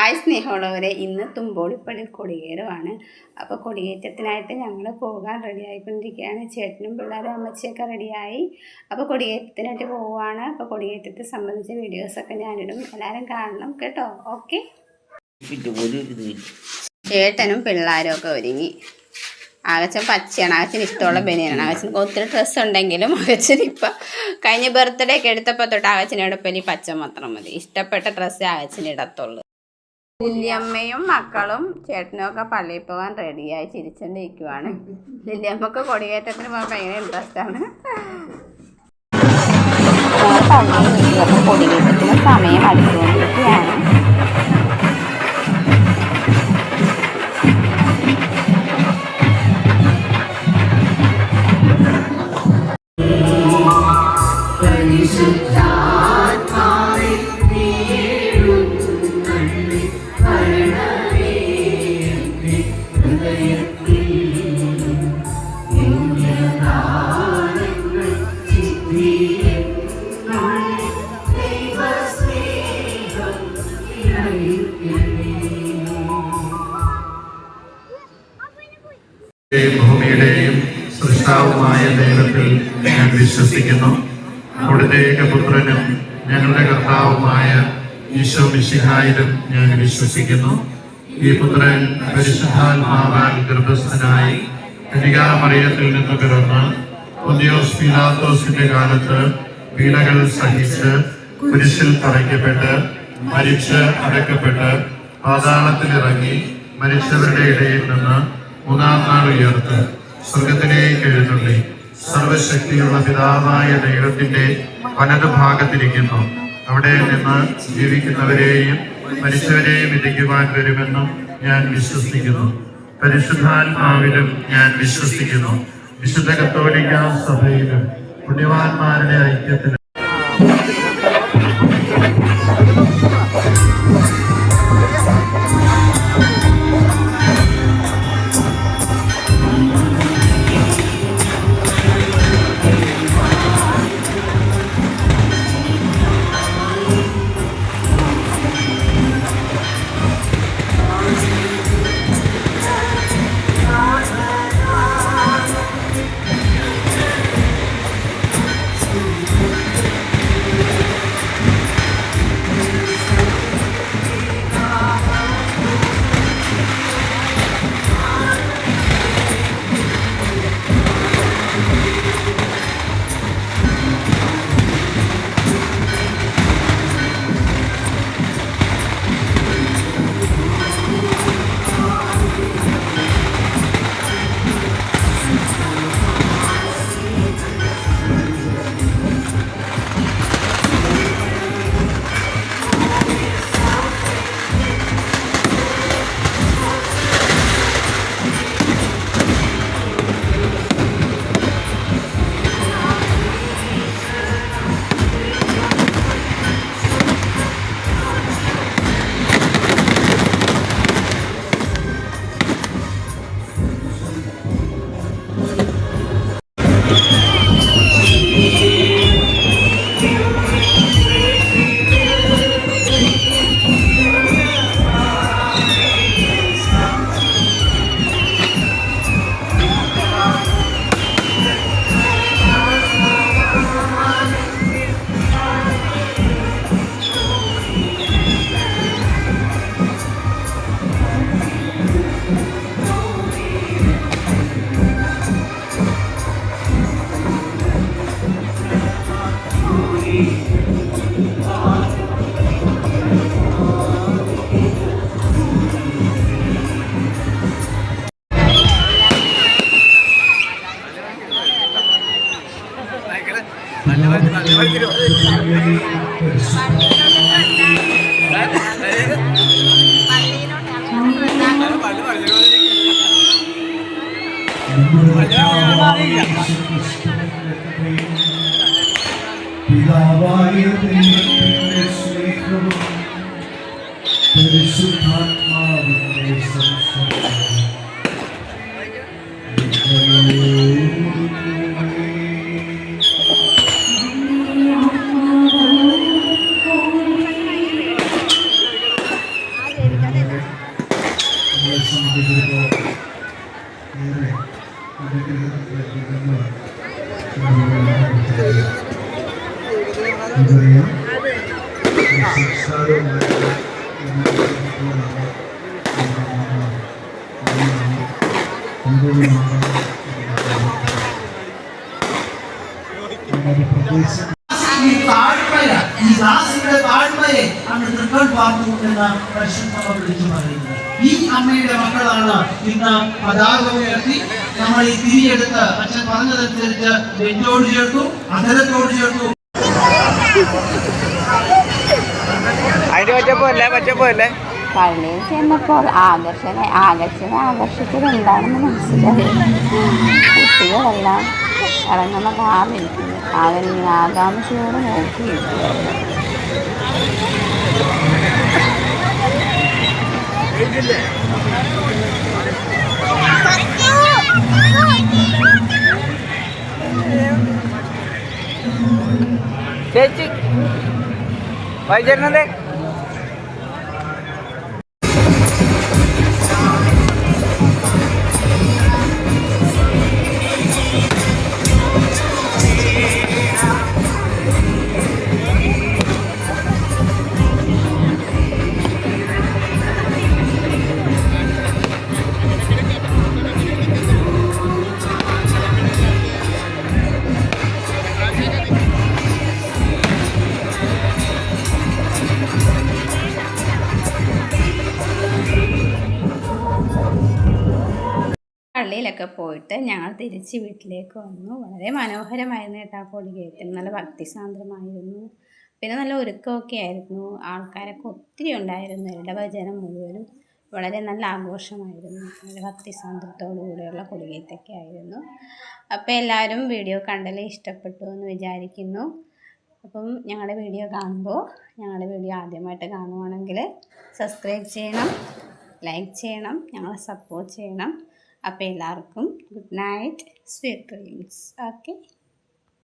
Hi സ്നേഹമുള്ളവരെ ഇന്ന് തുമ്പോളിപ്പള്ളി കൊടിയേറുവാണ്. അപ്പോൾ കൊടിയേറ്റത്തിനായിട്ട് ഞങ്ങൾ പോകാൻ റെഡി ആയിക്കൊണ്ടിരിക്കുകയാണ് ചേട്ടനും പിള്ളേരും അമ്മച്ചിയൊക്കെ റെഡിയായി. അപ്പോൾ കൊടിയേറ്റത്തിനായിട്ട് പോവുകയാണ് അപ്പോൾ കൊടിയേറ്റത്തെ സംബന്ധിച്ച വീഡിയോസൊക്കെ ഞാനിടും. എല്ലാവരും കാണണം കേട്ടോ. ഓക്കെ? ചേട്ടനും പിള്ളേരും ഒക്കെ ഒരുങ്ങി. ആകച്ചൻ പച്ചയാണ്. ആകച്ചന് ഇഷ്ടമുള്ള ബനിയനാണ്. ആകച്ചന് ഒത്തിരി ഡ്രസ്സ് ഉണ്ടെങ്കിലും ആകച്ചന് ഇപ്പം കഴിഞ്ഞ ബർത്ത്ഡേ ഒക്കെ എടുത്തപ്പോൾ തൊട്ട് ആകച്ചനോടൊപ്പം ഇനി പച്ച മാത്രം മതി. ഇഷ്ടപ്പെട്ട ഡ്രസ്സേ ആകച്ചന് ഇടത്തുള്ളൂ. ലില്ലിയമ്മയും മക്കളും ചേട്ടനും ഒക്കെ പള്ളിയിൽ പോകാൻ റെഡിയായി ചിരിച്ചോണ്ടിരിക്കുവാണ്. ലില്ലിയമ്മക്ക് കൊടിയേറ്റത്തിന് പോകാൻ ഭയങ്കര ഇൻട്രസ്റ്റ് ആണ്. കൊടിയേറ്റത്തിന് സമയം അടുത്തുകൊണ്ടിരിക്കുകയാണ് യും ഭൂമിയുടെയും സൃഷ്ടാവുമായ ദൈവത്തിൽ ഞാൻ വിശ്വസിക്കുന്നു. അവിടുത്തെ ഏകപുത്രനും ഞങ്ങളുടെ കർത്താവുമായ ഈശോ മിശിഹായിലും ഞാൻ വിശ്വസിക്കുന്നു. ഈ പുത്രൻ പരിശുദ്ധാത്മാവാൽ ഗർഭസ്ഥനായി ധനികാമറിയത്തിൽ നിന്ന് പിറന്ന് പൊന്തിയോസ് പിലാത്തോസിന്റെ കാലത്ത് പീഡകൾ സഹിച്ച് കുരിശിൽ തറയ്ക്കപ്പെട്ട് മരിച്ച് അടക്കപ്പെട്ട് പാതാളത്തിലിറങ്ങി മരിച്ചവരുടെ ഇടയിൽ നിന്ന് മൂന്നാം നാൾ ഉയർത്ത് സ്വർഗത്തിലേക്ക് എഴുന്നള്ളി സർവശക്തിയുള്ള പിതാവായ ദൈവത്തിന്റെ വനത് ഭാഗത്തിരിക്കുന്നു. അവിടെ നിന്ന് ജീവിക്കുന്നവരെയും മരിച്ചവരെയും വിധിക്കുവാൻ വരുമെന്നും ഞാൻ വിശ്വസിക്കുന്നു. പരിശുദ്ധാത്മാവിലും ഞാൻ വിശ്വസിക്കുന്നു. വിശുദ്ധ കത്തോലിക്ക സഭയിലും പുണ്യവാന്മാരുടെ ഐക്യത്തിലും പിതാവായ പരിശുദ്ധാത്മാവിന്റെ സംസർഗവും വിളിച്ചു പറയുന്നത് ഈ അമ്മയുടെ മക്കളാണ് ഇന്ന് പതാക ഉയർത്തി നമ്മൾ ഈ തിരിയെടുത്ത് അച്ഛൻ പറഞ്ഞതനുസരിച്ച് നെഞ്ചോട് ചേർത്തു അധരത്തോട് ചേർത്തു. അതിന്റെ പറ്റപ്പോല്ലേ പറ്റപ്പോല്ലേ പള്ളിയിൽ ചെന്നപ്പോൾ ആകർഷണ ആകർഷണ ആകർഷിച്ചത് എന്താണെന്ന് മനസ്സിലായി. കുട്ടികളെല്ലാം ഇറങ്ങുന്ന കാറിലിരിക്കുന്നു അവരിങ്ങനെ ആകാംക്ഷയോടെ നോക്കിയിരിക്കുകയായിരുന്നു ചേച്ചി വൈചരണതേ പള്ളിയിലൊക്കെ പോയിട്ട് ഞങ്ങൾ തിരിച്ച് വീട്ടിലേക്ക് വന്നു. വളരെ മനോഹരമായിരുന്നു കേട്ടോ ആ കൊടികയറ്റം നല്ല ഭക്തിസാന്ദ്രമായിരുന്നു പിന്നെ നല്ല ഒരുക്കമൊക്കെ ആയിരുന്നു. ആൾക്കാരൊക്കെ ഒത്തിരി ഉണ്ടായിരുന്നു. ഇടവചനം മുഴുവനും വളരെ നല്ല ആഘോഷമായിരുന്നു. വളരെ ഭക്തിസാന്ദ്രത്തോടു കൂടിയുള്ള കൊടികയറ്റമൊക്കെ ആയിരുന്നു. അപ്പോൾ എല്ലാവരും വീഡിയോ കണ്ടല്ലേ ഇഷ്ടപ്പെട്ടു എന്ന് വിചാരിക്കുന്നു. അപ്പം ഞങ്ങളുടെ വീഡിയോ കാണുമ്പോൾ ഞങ്ങളുടെ വീഡിയോ ആദ്യമായിട്ട് കാണുവാണെങ്കിൽ സബ്സ്ക്രൈബ് ചെയ്യണം ലൈക്ക് ചെയ്യണം ഞങ്ങളെ സപ്പോർട്ട് ചെയ്യണം. അപ്പോൾ എല്ലാവർക്കും good night. Sweet dreams. Okay.